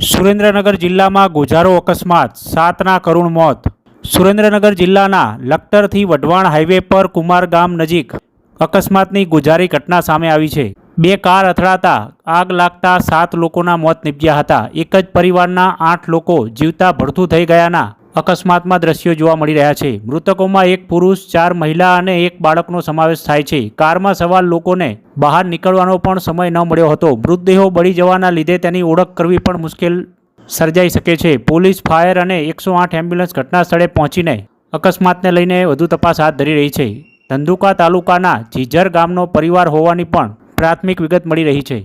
સુરેન્દ્રનગર જિલ્લામાં ગોઝારો અકસ્માત, સાતના કરુણ મોત. સુરેન્દ્રનગર જિલ્લાના લખતરથી વઢવાણ હાઈવે પર કુમાર ગામ નજીક અકસ્માતની ગુજારી ઘટના સામે આવી છે. બે કાર અથડાતા, આગ લાગતા સાત લોકોના મોત નીપજ્યા હતા. એક જ પરિવારના આઠ લોકો જીવતા ભડથું થઈ ગયાના અકસ્માતમાં દ્રશ્યો જોવા મળી રહ્યા છે. મૃતકોમાં એક પુરુષ, ચાર મહિલા અને એક બાળકનો સમાવેશ થાય છે. કારમાં સવાર લોકોને બહાર નીકળવાનો પણ સમય ન મળ્યો હતો. મૃતદેહો બળી જવાના લીધે તેની ઓળખ કરવી પણ મુશ્કેલ સર્જાઈ શકે છે. પોલીસ, ફાયર અને એકસો આઠ એમ્બ્યુલન્સ ઘટના સ્થળે પહોંચીને અકસ્માતને લઈને વધુ તપાસ હાથ ધરી રહી છે. ધંધુકા તાલુકાના જીજર ગામનો પરિવાર હોવાની પણ પ્રાથમિક વિગત મળી રહી છે.